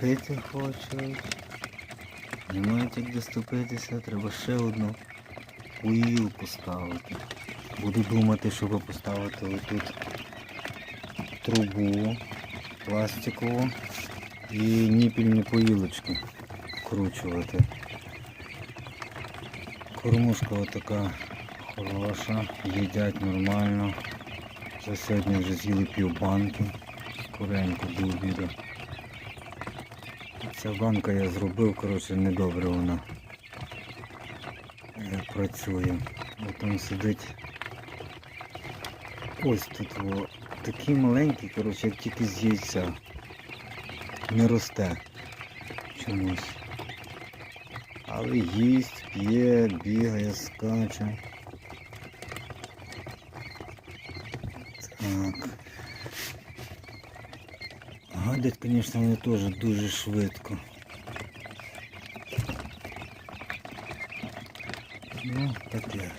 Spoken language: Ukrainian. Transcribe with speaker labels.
Speaker 1: пити хочуть. Мають як доступитися, треба ще одну уїл поставити. Буду думати, щоб поставити отут трубу пластикову і ніпільні поїлочки вкручувати. Кормушка отака хороша, їдять нормально. Вже сьогодні вже з'їли півбанки, скоренько до обіду. Ця банка я зробив, коротше, недобре вона працює. Бо там сидить ось тут о, такий маленький, коротше, як тільки з яйця. Не росте чомусь. Але їсть, п'є, бігає, скаче. Так. Гадять, звісно, вони теж дуже швидко. Ну, таке.